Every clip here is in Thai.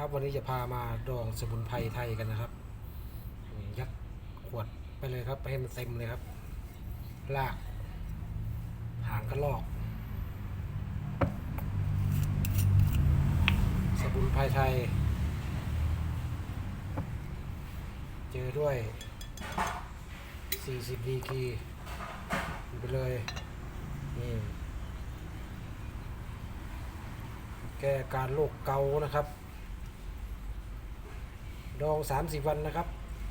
ครับวันนี้จะพามาดองสมุนไพรไทยกันนะครับยัดขวดไปเลยครับไปให้มันเต็มเลยครับลากหางกระลอก สมุนไพรไทย เจอด้วย 40ดีกีไปเลยนี่แก้การโรคเกาต์นะครับ ดอง 30 วันนะครับ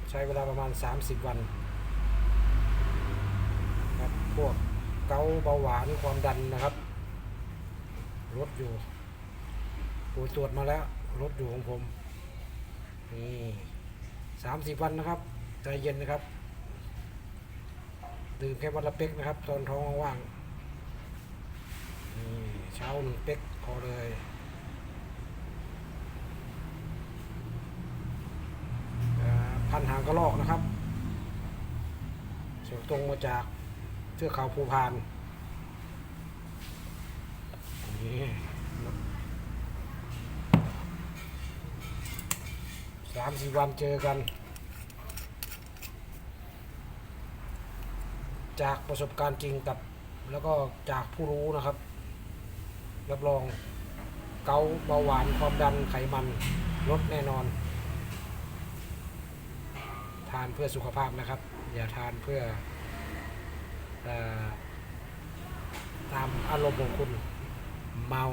ใช้เวลาประมาณ 30 วันครับพวกเกาเบาหวานความดันนะครับลดอยู่ปูตรวจมาแล้วลดอยู่ของผมนี่30วันนะครับใจเย็นนะครับ ดื่มแค่วันละเป๊กนะครับ ตอนท้องว่างๆนี่เช้าหนึ่งเป๊กพอเลยอ่า พันหางกระรอกนะครับส่งตรงมาจากเทือกเขาภูพานนี่สามสี่วันเจอกัน จากประสบการณ์จริงกับ แล้วก็จากผู้รู้นะครับ รับรองเกาเบาหวานความดันไขมันลดแน่นอนานเพื่อสุขภาพนะครับ อย่าทานเพื่ออตามอารมณ์ของคุณเมา